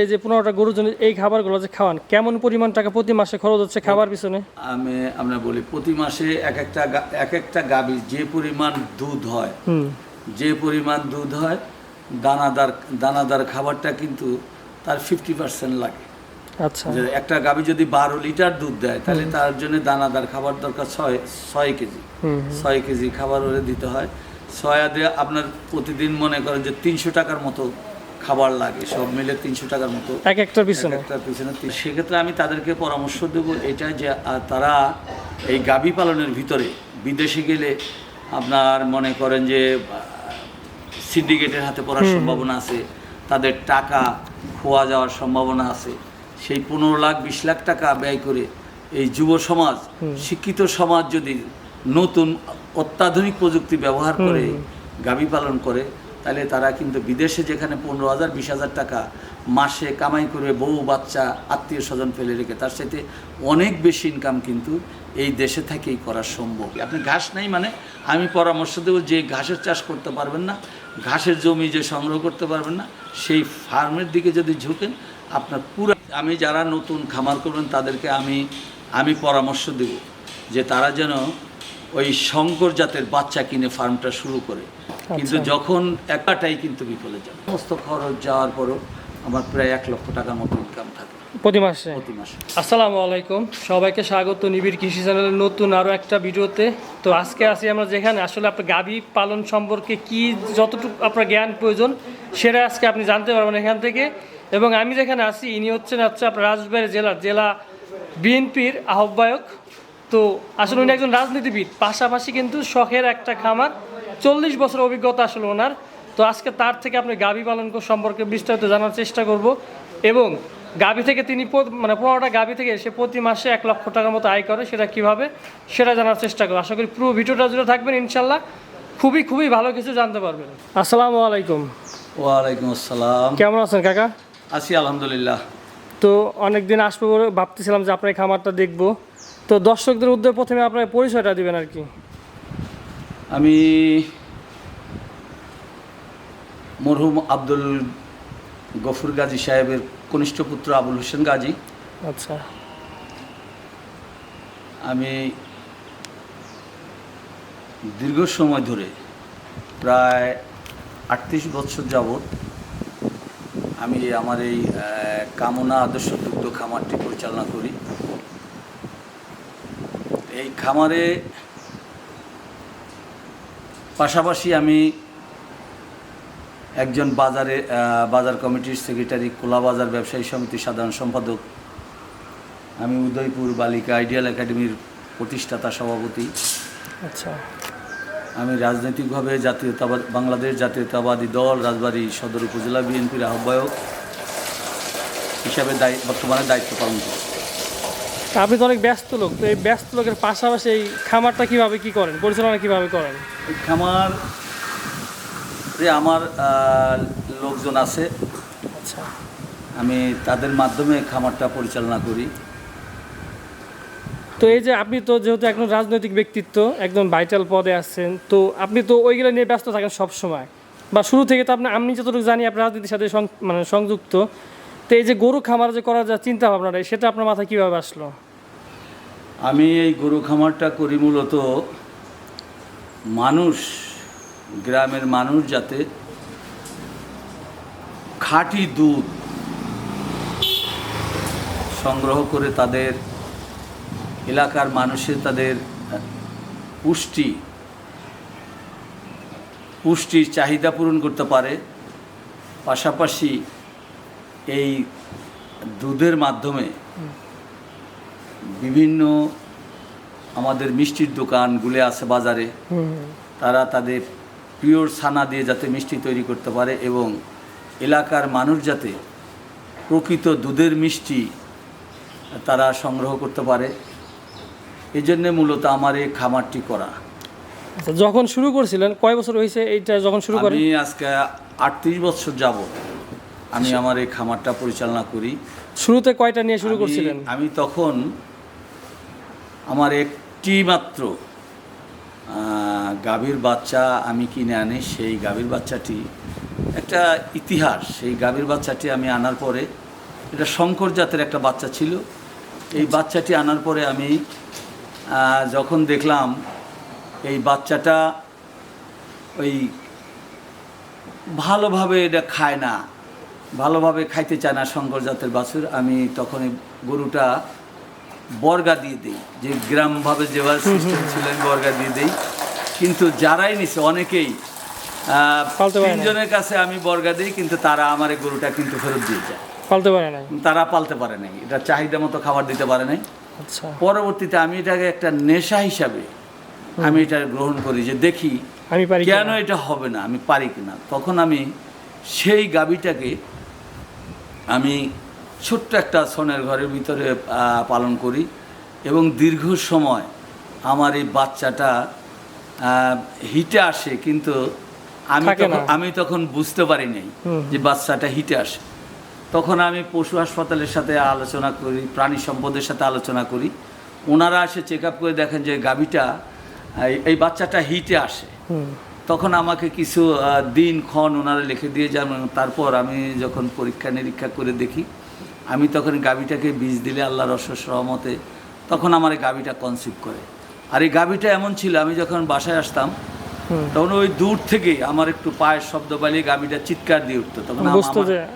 এই যে পনেরোটা গরুর জন্য এই খাবারগুলো যে খাওয়ান কেমন পরিমাণ টাকা প্রতি মাসে খরচ হচ্ছে খাবার পিছনে? আমি আমরা বলি প্রতি মাসে এক একটা এক একটা গাভীর যে পরিমাণ দুধ হয় যে পরিমাণ দুধ হয় দানাদার দানাদার খাবারটা কিন্তু তার ফিফটি পার্সেন্ট লাগে। আচ্ছা। একটা গাভী যদি বারো লিটার দুধ দেয় তাহলে তার জন্য দানাদার খাবার দরকার ছয় ছয় কেজি। ছয় কেজি খাবার ওরে দিতে হয়। ছয়া দিয়ে আপনার প্রতিদিন মনে করেন যে তিনশো টাকার মতো খাবার লাগে সব মিলে তিনশো টাকার মতো। এক একটার পিছনে? একটা পিছনে সেক্ষেত্রে আমি তাদেরকে পরামর্শ দেবো এটা যে তারা এই গাভী পালনের ভিতরে বিদেশে গেলে আপনার মনে করেন যে সিন্ডিকেটের হাতে পড়ার সম্ভাবনা আছে তাদের টাকা খোয়া যাওয়ার সম্ভাবনা আছে সেই পনেরো লাখ বিশ লাখ টাকা ব্যয় করে এই যুব সমাজ শিক্ষিত সমাজ যদি নতুন অত্যাধুনিক প্রযুক্তি ব্যবহার করে গাভী পালন করে তাহলে তারা কিন্তু বিদেশে যেখানে পনেরো হাজার, বিশ হাজার টাকা মাসে কামাই করে বউ, বাচ্চা, আত্মীয় স্বজন ফেলে রেখে, তার সাথে অনেক বেশি ইনকাম কিন্তু এই দেশে থেকেই করা সম্ভব। আপনি ঘাস নাই মানে আমি পরামর্শ দেবো যে ঘাসের চাষ করতে পারবেন না, ঘাসের জমি যে সংগ্রহ করতে পারবেন না, সেই ফার্মের দিকে যদি ঝুঁকেন, আপনার পুরো আমি যারা নতুন খামার করবেন তাদেরকে আমি আমি পরামর্শ দেব যে তারা যেন ওই শঙ্কর জাতের বাচ্চা কিনে ফার্মটা শুরু করে। কিন্তু যখন একাটাই কিন্তু বিফলে যাবে সমস্ত খরচ যাওয়ার পরও আমার প্রায় এক লক্ষ টাকার মতো ইনকাম থাকে। প্রতি মাসে? প্রতি মাসে। আসসালামু আলাইকুম। সবাইকে স্বাগত নিবিড় কৃষি চ্যানেলের নতুন আরও একটা ভিডিওতে। তো আজকে আসি আমরা যেখানে। আসলে আপনার গাভী পালন সম্পর্কে কি যতটুকু আপনার জ্ঞান প্রয়োজন সেটা আজকে আপনি জানতে পারবেন এখান থেকে। এবং আমি যেখানে আসি ইনি হচ্ছেন হচ্ছে আপনার রাজবাড়ী জেলার জেলা বিএনপির আহ্বায়ক তো আসলে উনি একজন রাজনীতিবিদ পাশাপাশি কিন্তু শখের একটা খামার চল্লিশ বছর অভিজ্ঞতা আসলে ওনার। তো আজকে তার থেকে আপনি গাভী পালন সম্পর্কে বিস্তারিত জানার চেষ্টা করব। এবং গাভী থেকে তিনি মানে পনেরোটা গাভী থেকে সে প্রতি মাসে এক লক্ষ টাকার মতো আয় করে সেটা কীভাবে সেটা জানার চেষ্টা করব। আশা করি পুরো ভিডিওটা জুড়ে থাকবেন ইনশাল্লাহ। খুবই খুবই ভালো কিছু জানতে পারবেন। আসসালামু আলাইকুম। ওয়ালাইকুম আসসালাম। কেমন আছেন কাকা? আছি আলহামদুলিল্লাহ। তো অনেকদিন আসব ভাবতেছিলাম যে আপনার এই খামারটা দেখব। তো দর্শকদের উদ্যোগে প্রথমে আপনার পরিচয়টা দিবেন আর কি। আমি মরহুম আব্দুল গফুর গাজী সাহেবের কনিষ্ঠ পুত্র আবুল হোসেন গাজী। আচ্ছা। আমি দীর্ঘ সময় ধরে প্রায় আটত্রিশ বছর যাবৎ আমি আমার এই কামনা আদর্শ দুগ্ধ খামারটি পরিচালনা করি। এই খামারে পাশাপাশি আমি একজন বাজারে বাজার কমিটির সেক্রেটারি কোলা বাজার ব্যবসায়ী সমিতির সাধারণ সম্পাদক। আমি উদয়পুর বালিকা আইডিয়াল একাডেমির প্রতিষ্ঠাতা সভাপতি। আচ্ছা। আমি রাজনৈতিকভাবে জাতীয়তাবাদ বাংলাদেশ জাতীয়তাবাদী দল রাজবাড়ী সদর উপজেলা বিএনপির আহ্বায়ক হিসাবে দায়ি বর্তমানে দায়িত্ব পালন করি আপনি তো অনেক ব্যস্ত লোক তো এই ব্যস্ত লোকের পাশাপাশি এই খামারটা কীভাবে কী করেন? পরিচালনা কীভাবে করেন? এই খামার যে আমার লোকজন আছে। আচ্ছা। আমি তাদের মাধ্যমে খামারটা পরিচালনা করি। তো এই যে আপনি তো যেহেতু একজন রাজনৈতিক ব্যক্তিত্ব একদম ভাইটাল পদে আছেন তো আপনি তো ওইগুলো নিয়ে ব্যস্ত থাকেন সব সময় বা শুরু থেকে তো আপনি আমি যতটুকু জানি আপনি রাজনীতির সাথে মানে সংযুক্ত। তো এই যে গরু খামার যে করার যা চিন্তা ভাবনাটা সেটা আপনার মাথায় কীভাবে আসলো? আমি এই গরু খামারটা করি মূলত মানুষ, গ্রামের মানুষ যাতে খাঁটি দুধ সংগ্রহ করে তাদের এলাকার মানুষের তাদের পুষ্টি, পুষ্টির চাহিদা পূরণ করতে পারে। পাশাপাশি এই দুধের মাধ্যমে বিভিন্ন আমাদের মিষ্টির দোকানগুলো আছে বাজারে। তারা তাদের পিওর ছানা দিয়ে যাতে মিষ্টি তৈরি করতে পারে এবং এলাকার মানুষ যাতে প্রকৃত দুধের মিষ্টি তারা সংগ্রহ করতে পারে। এই জন্যে মূলত আমার এই খামারটি করা। আচ্ছা যখন শুরু করছিলেন কয় বছর হয়েছে এইটা যখন শুরু করেন? আমি আজকে আটত্রিশ বছর যাব আমি আমার এই খামারটা পরিচালনা করি। শুরুতে কয়টা নিয়ে শুরু করছিলেন? আমি তখন আমার একটি মাত্র গাভীর বাচ্চা আমি কিনে আনি সেই গাভীর বাচ্চাটি একটা ইতিহাস সেই গাভীর বাচ্চাটি আমি আনার পরে এটা শঙ্কর জাতের একটা বাচ্চা ছিল। এই বাচ্চাটি আনার পরে আমি যখন দেখলাম এই বাচ্চাটা ওই ভালোভাবে এটা খায় না ভালোভাবে খাইতে চায় না শঙ্কর জাতের বাছুর আমি তখন এই গরুটা বর্গা দিয়ে দিই। যে গ্রামভাবে যেভাবে সিস্টেম ছিল আমি বর্গা দিয়ে দেই। কিন্তু যারাই নিছে অনেকেই না। তিনজনের কাছে আমি বর্গা দিই কিন্তু তারা আমার এই গরুটা কিন্তু ফেরত দিয়ে যায়। পালতে পারে নাই। তারা পালতে পারে নাই। এটা চাহিদা মতো খাবার দিতে পারে নাই। আচ্ছা। পরবর্তীতে আমি এটাকে একটা নেশা হিসাবে আমি এটা গ্রহণ করি যে দেখি আমি পারি কেন? এটা হবে না? আমি পারি কিনা? তখন আমি সেই গাবিটাকে আমি ছোট্ট একটা সোনের ঘরের ভিতরে পালন করি এবং দীর্ঘ সময় আমার এই বাচ্চাটা হিটে আসে কিন্তু আমি তখন আমি তখন বুঝতে পারি নাই যে বাচ্চাটা হিটে আসে। তখন আমি পশু হাসপাতালের সাথে আলোচনা করি প্রাণী সম্পদের সাথে আলোচনা করি। ওনারা এসে চেক আপ করে দেখেন যে গাভীটা এই- এই বাচ্চাটা হিটে আসে। তখন আমাকে কিছু দিন ক্ষণ ওনারা লিখে দিয়ে যান। তারপর আমি যখন পরীক্ষা নিরীক্ষা করে দেখি আমি তখন গাভীটাকে বীজ দিলে আল্লাহর অশেষ রহমতে তখন আমার এই গাভীটা কনসিভ করে। আর এই গাভীটা এমন ছিল আমি যখন বাসায় আসতাম তখন ওই দূর থেকে আমার একটু পায়ের শব্দ পালিয়ে গাভীটা চিৎকার দিয়ে উঠতো। তখন আমার-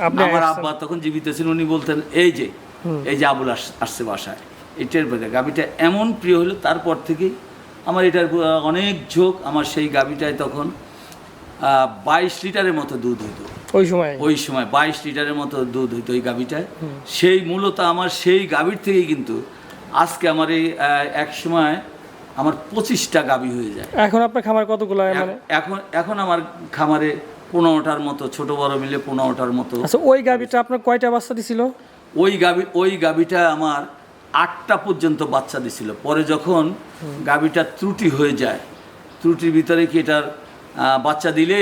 আপনি আমার। আব্বা তখন জীবিত ছিলেন উনি বলতেন এই যে এই যে আবুল আস- আসছে বাসায়। এটার পরে গাভীটা এমন প্রিয় হলো তারপর থেকেই আমার এটার অনেক ঝোঁক আমার সেই গাভীটায় তখন বাইশ লিটারের মতো দুধ হইতো। ওই সময়। ওই সময় বাইশ লিটারের মতো দুধ হইতো ওই গাভীটায়। সেই মূলত আমার সেই গাভীর থেকেই কিন্তু আজকে আমার এই এক সময় আমার পঁচিশটা গাভী হয়ে যায়। এখন আপনার খামার কতগুলো মানে? এখন এখন আমার খামারে পনেরোটার মতো ছোট বড় মিলে পনেরোটার মতো। আচ্ছা ওই গাভিটা আপনার কয়টা বাচ্চা দিছিল? ওই গাভী ওই গাভীটা আমার আটটা পর্যন্ত বাচ্চা দিছিল। পরে যখন গাভীটা ত্রুটি হয়ে যায় ত্রুটির ভিতরে কি এটার বাচ্চা দিলে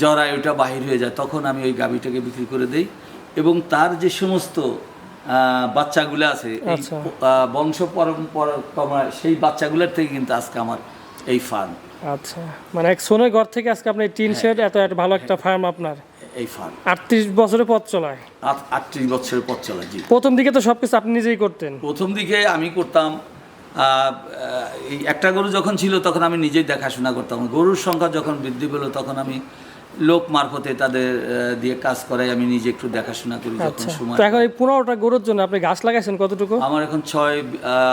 জরায় ওটা বাহির হয়ে যায়। তখন আমি ওই গাভীটাকে বিক্রি করে দেই। এবং তার যে সমস্ত বাচ্চাগুলো আছে আচ্ছা। বংশ পরম্পরা সেই বাচ্চাগুলোর থেকে কিন্তু আজকে আমার এই ফার্ম আচ্ছা। মানে এক সোনের ঘর থেকে আজকে আপনি টিন হ্যাঁ। শেড এত একটা ভালো একটা ফার্ম আপনার। এই ফার্ম আটত্রিশ বছরের পথ চলায়। আটত্রিশ বছরের পথ চলায় জি। প্রথম দিকে তো সবকিছু আপনি নিজেই করতেন। প্রথম দিকে আমি করতাম একটা গরু যখন ছিল তখন আমি নিজেই দেখাশোনা করতাম। গরুর সংখ্যা যখন বৃদ্ধি পেল তখন আমি লোক মারফতে তাদের দিয়ে কাজ করাই আমি নিজে একটু দেখাশোনা করি যখন আচ্ছা। সময় এখন এই পনেরোটা গরুর জন্য আপনি ঘাস লাগাইছেন কতটুকু? আমার এখন ছয়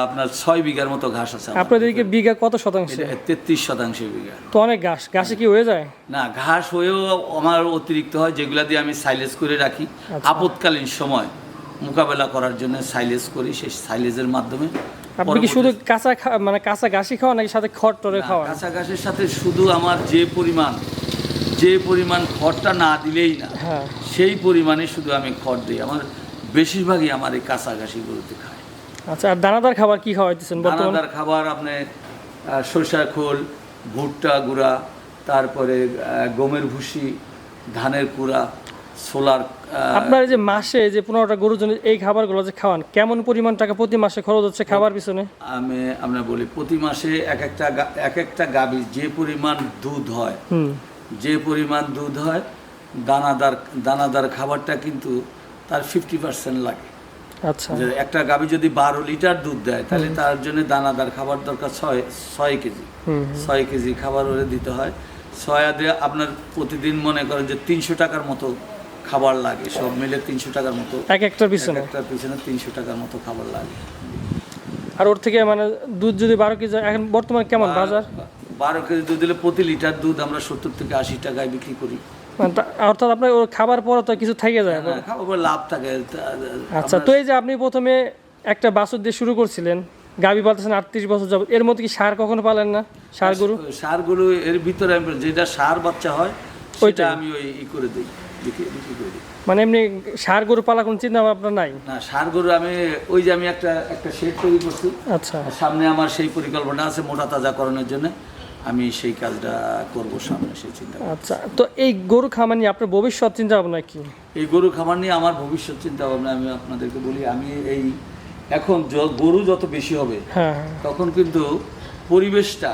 আপনার ছয় বিঘার মতো ঘাস আছে আমার। আপনাদের বিঘা কত শতাংশ? তেত্রিশ শতাংশ বিঘা। তো অনেক ঘাস। ঘাসে কি হয়ে যায়? না ঘাস হয়েও আমার অতিরিক্ত হয় যেগুলা দিয়ে আমি সাইলেজ করে রাখি। আচ্ছা। আপৎকালীন সময় মোকাবেলা করার জন্য সাইলেজ করি সেই সাইলেজের মাধ্যমে। আপনি কি শুধু কাঁচা মানে কাঁচা ঘাসই খাওয়া নাকি সাথে খড় টরে খাওয়া কাঁচা ঘাসের সাথে শুধু আমার যে পরিমাণ যে পরিমাণ খড়টা না দিলেই না হ্যাঁ। সেই পরিমাণে শুধু আমি খড় দিই। আমার বেশিরভাগই আমার এই কাঁচা ঘাসিগুলোতে খায়। আচ্ছা আর দানাদার খাবার কি খাওয়াইতেছেন দানাদার খাবার আপনি সরষার খোল ভুট্টা গুঁড়া তারপরে গমের ভুসি ধানের কুড়া সোলার আপনার যে মাসে যে পনেরোটা গরুর জন্য এই খাবারগুলো যে খাওয়ান কেমন পরিমাণ টাকা প্রতি মাসে খরচ হচ্ছে খাবার পিছনে? আমি আমরা বলি প্রতি মাসে এক একটা এক একটা গাভী যে পরিমাণ দুধ হয় যে পরিমাণ দুধ হয় দানাদার দানাদার খাবারটা কিন্তু তার ফিফটি পার্সেন্ট লাগে। আচ্ছা। একটা গাভী যদি বারো লিটার দুধ দেয় তাহলে তার জন্য দানাদার খাবার দরকার ছয় ছয় কেজি। হুম ছয় কেজি খাবার ওরে দিতে হয়। ছয়া দিয়ে আপনার প্রতিদিন মনে করেন যে তিনশো টাকার মতো খাবার লাগে সব মিলে তিনশো টাকার মতো। এক একটার পিছনে? একটা পিছনে তিনশো টাকার মতো খাবার লাগে। আর ওর থেকে মানে দুধ যদি বারো কেজি হয়, এখন বর্তমানে কেমন বাজার? বারো কেজি দুধ দিলে প্রতি লিটার দুধ আমরা সত্তর থেকে আশি টাকায় বিক্রি করি। মানে অর্থাৎ আপনার ওর খাবার পরে তো কিছু থেকে যায় হ্যাঁ, খাবার পরে লাভ থাকে। আচ্ছা তো এই যে আপনি প্রথমে একটা বাছুর দিয়ে শুরু করছিলেন গাবি পালতেছেন আটত্রিশ বছর যাবত এর মধ্যে কি সার কখনো পালেন না? সার গরু? সারগুলো এর ভিতরে আমি যেটা সার বাচ্চা হয় ওইটা আমি ওই ই করে দিই। মানে এমনি সার গরু পালা কোনো চিন্তা আপনার নাই? না সার গরু আমি ওই যে আমি একটা একটা শেড তৈরি করছি। আচ্ছা। সামনে আমার সেই পরিকল্পনা আছে মোটা তাজা তাজাকরণের জন্য। আমি সেই কাজটা করব সামনে সেই চিন্তা আচ্ছা তো এই গরু খামার নিয়ে আপনার ভবিষ্যৎ চিন্তা ভাবনা কি? এই গরু খামার নিয়ে আমার ভবিষ্যৎ চিন্তা ভাবনা আমি আপনাদেরকে বলি আমি এই এখন গরু যত বেশি হবে হ্যাঁ হ্যাঁ। তখন কিন্তু পরিবেশটা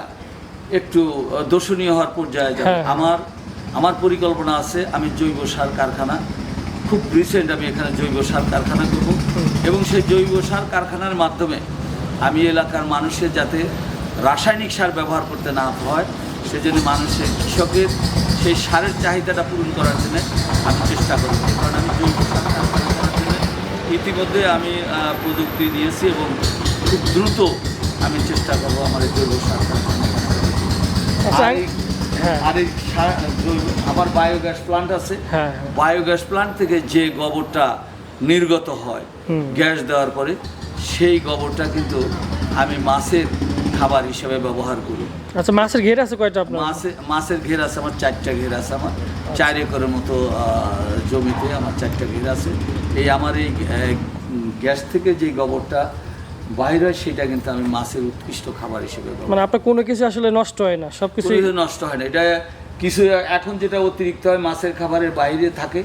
একটু দর্শনীয় হওয়ার পর্যায়ে যাবে। হ্যাঁ। আমার আমার পরিকল্পনা আছে আমি জৈব সার কারখানা খুব রিসেন্ট আমি এখানে জৈব সার কারখানা করব। এবং সেই জৈব সার কারখানার মাধ্যমে আমি এলাকার মানুষের যাতে রাসায়নিক সার ব্যবহার করতে না হয় সেজন্য মানুষের কৃষকের সেই সারের চাহিদাটা পূরণ করার জন্য আমি চেষ্টা করব। কারণ আমি জৈব সার কারখানা করার জন্য ইতিমধ্যে আমি প্রযুক্তি নিয়েছি এবং খুব দ্রুত আমি চেষ্টা করব আমার এই জৈব সার কারখানা আর এই- হ্যাঁ। আর এই আবার বায়োগ্যাস প্লান্ট আছে হ্যাঁ হ্যাঁ। বায়োগ্যাস প্লান্ট থেকে যে গোবরটা নির্গত হয় গ্যাস দেওয়ার পরে সেই গোবরটা কিন্তু আমি মাছের খাবার হিসেবে ব্যবহার করি। আচ্ছা মাছের ঘের আছে কয়টা আপনার? মাছে মাছের ঘের আছে আমার চারটা ঘের আছে আমার। চার একরের মতো জমিতে আমার চারটা ঘের আছে। এই আমার এই গ্যাস থেকে যে গোবরটা বাইর হয় সেটা কিন্তু আমি মাছের উৎকৃষ্ট খাবার হিসেবে মানে আপনার কোনো কিছু আসলে নষ্ট হয় না সব কিছু নষ্ট হয় না। এটা কিছু এখন যেটা অতিরিক্ত হয় মাছের খাবারের বাইরে থাকে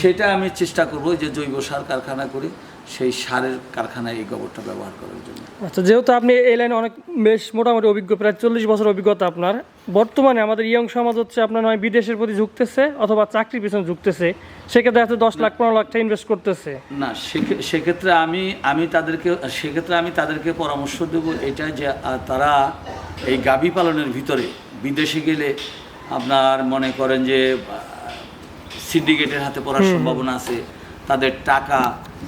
সেটা আমি চেষ্টা করব যে জৈব সার কারখানা করে। সেই সারের কারখানায় এই গোবরটা ব্যবহার করার জন্য। আচ্ছা যেহেতু আপনি এই লাইনে অনেক বেশ মোটামুটি অভিজ্ঞ প্রায় চল্লিশ বছর অভিজ্ঞতা আপনার বর্তমানে আমাদের ইয়ং সমাজ হচ্ছে আপনার নয় বিদেশের প্রতি ঝুঁকতেছে অথবা চাকরির পিছনে ঝুঁকতেছে সেক্ষেত্রে হয়তো দশ লাখ পনেরো লাখ টাকা ইনভেস্ট করতেছে। না সেক্ষে- সেক্ষেত্রে আমি আমি তাদেরকে সেক্ষেত্রে আমি তাদেরকে পরামর্শ দেব এটা যে তারা এই গাভী পালনের ভিতরে বিদেশে গেলে আপনার মনে করেন যে সিন্ডিকেটের হাতে পড়ার সম্ভাবনা আছে তাদের টাকা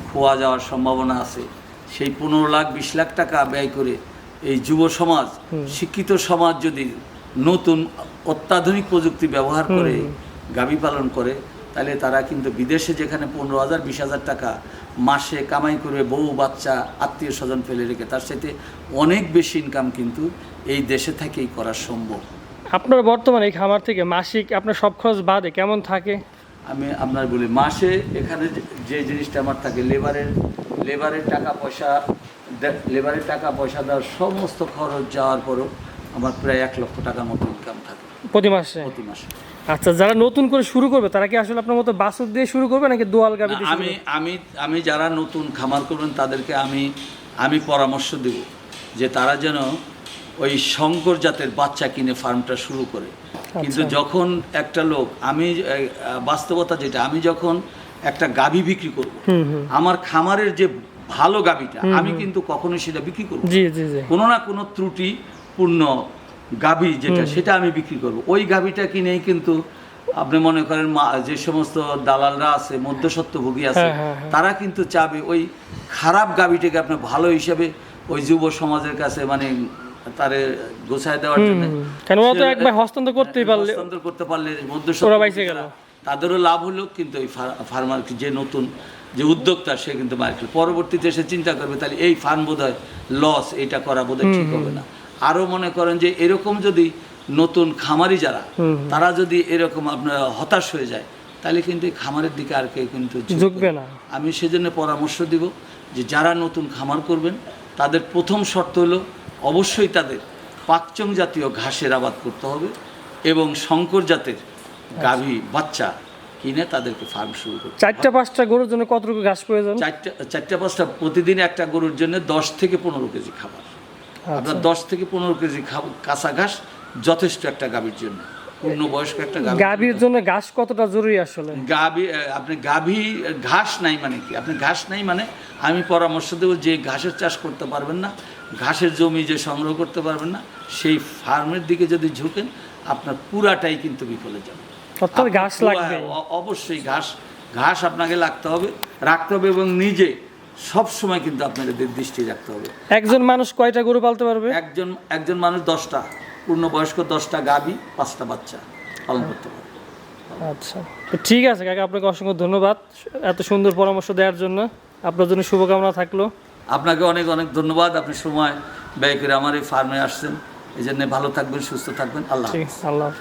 খোয়া যাওয়ার সম্ভাবনা আছে। সেই পনেরো লাখ বিশ লাখ টাকা ব্যয় করে এই যুব সমাজ শিক্ষিত সমাজ যদি নতুন অত্যাধুনিক প্রযুক্তি ব্যবহার করে গাভী পালন করে তাহলে তারা কিন্তু বিদেশে যেখানে পনেরো হাজার বিশ হাজার টাকা মাসে কামাই করবে বউ বাচ্চা আত্মীয় স্বজন ফেলে রেখে তার সাথে অনেক বেশি ইনকাম কিন্তু এই দেশে থেকেই করা সম্ভব। আপনার বর্তমানে এই খামার থেকে মাসিক আপনার সব খরচ বাদে কেমন থাকে? আমি আপনার বলি মাসে এখানে যে- জিনিসটা আমার থাকে লেবারের লেবারের টাকা পয়সা লেবারের টাকা পয়সা দেওয়ার সমস্ত খরচ যাওয়ার পরও আমার প্রায় এক লক্ষ টাকার মতো ইনকাম থাকে। প্রতি মাসে? প্রতি মাসে। আচ্ছা যারা নতুন করে শুরু করবে তারা কি আসলে আপনার মতো বাসুর দিয়ে শুরু করবে নাকি দোয়াল গাবি আমি আমি আমি যারা নতুন খামার করবেন তাদেরকে আমি আমি পরামর্শ দেব যে তারা যেন ওই শঙ্কর জাতের বাচ্চা কিনে ফার্মটা শুরু করে। কিন্তু আচ্ছা। যখন একটা লোক আমি বাস্তবতা যেটা আমি যখন একটা গাভী বিক্রি করব আমার খামারের যে ভালো গাভীটা আমি কিন্তু কখনোই সেটা বিক্রি করব কোনো না কোনো ত্রুটিপূর্ণ গাভী যেটা সেটা আমি বিক্রি করব। ওই গাভীটা কিনেই কিন্তু আপনি মনে করেন যে সমস্ত দালালরা আছে মধ্যসত্ত্বভোগী আছে হ্যাঁ, হ্যাঁ, হ্যাঁ। তারা কিন্তু চাবে ওই খারাপ গাভীটাকে আপনি ভালো হিসাবে ওই যুব সমাজের কাছে মানে তারে গোছায় দেওয়ার জন্য। ওরা তো একবার হস্তান্তর করতেই পারলে হস্তান্তর করতে পারলে ওরা মধ্যসত্ত্ব বাইচে গেল। তাদেরও লাভ হলো কিন্তু এই ফার্মার যে নতুন যে উদ্যোক্তা সে কিন্তু মার্কেট পরবর্তীতে সে চিন্তা করবে তাহলে এই ফার্ম বোধ লস এটা করা বোধ ঠিক হবে না। আরও মনে করেন যে এরকম যদি নতুন খামারি যারা তারা যদি এরকম আপনার হতাশ হয়ে যায় তাহলে কিন্তু এই খামারের দিকে আর কেউ কিন্তু ঝুঁকবে না। আমি সেজন্য পরামর্শ দিব যে যারা নতুন খামার করবেন তাদের প্রথম শর্ত হলো অবশ্যই তাদের পাকচং জাতীয় ঘাসের আবাদ করতে হবে এবং শঙ্কর জাতের গাভী বাচ্চা কিনে তাদেরকে ফার্ম শুরু করতে। চারটা পাঁচটা গরুর জন্য কতটুকু ঘাস প্রয়োজন? চারটা চারটা পাঁচটা প্রতিদিন একটা গরুর জন্য দশ থেকে পনেরো কেজি খাবার। আপনার দশ থেকে পনেরো কেজি কাঁচা ঘাস যথেষ্ট একটা গাভীর জন্য পূর্ণবয়স্ক একটা গাভী গাভীর জন্য ঘাস কতটা জরুরি আসলে? গাভী আপনি গাভী ঘাস নাই মানে কি? আপনি ঘাস নাই মানে আমি পরামর্শ দেবো যে ঘাসের চাষ করতে পারবেন না ঘাসের জমি যে সংগ্রহ করতে পারবেন না সেই ফার্মের দিকে যদি ঝুঁকেন আপনার পুরাটাই কিন্তু বিফলে যাবে। অর্থাৎ ঘাস লাগবে। অবশ্যই ঘাস ঘাস আপনাকে লাগতে হবে রাখতে হবে এবং নিজে সব সময় কিন্তু আপনাকে দৃষ্টি রাখতে হবে। একজন মানুষ কয়টা গরু পালতে পারবে? একজন একজন মানুষ দশটা পূর্ণবয়স্ক দশটা গাভী পাঁচটা বাচ্চা পালন করতে পারবে। আচ্ছা। ঠিক আছে কাকা আপনাকে অসংখ্য ধন্যবাদ এত সুন্দর পরামর্শ দেওয়ার জন্য। আপনার জন্য শুভকামনা থাকল। আপনাকে অনেক অনেক ধন্যবাদ। আপনি সময় ব্যয় করে আমার এই ফার্মে আসছেন। এই জন্য ভালো থাকবেন, সুস্থ থাকবেন। আল্লাহ আল্লাহ।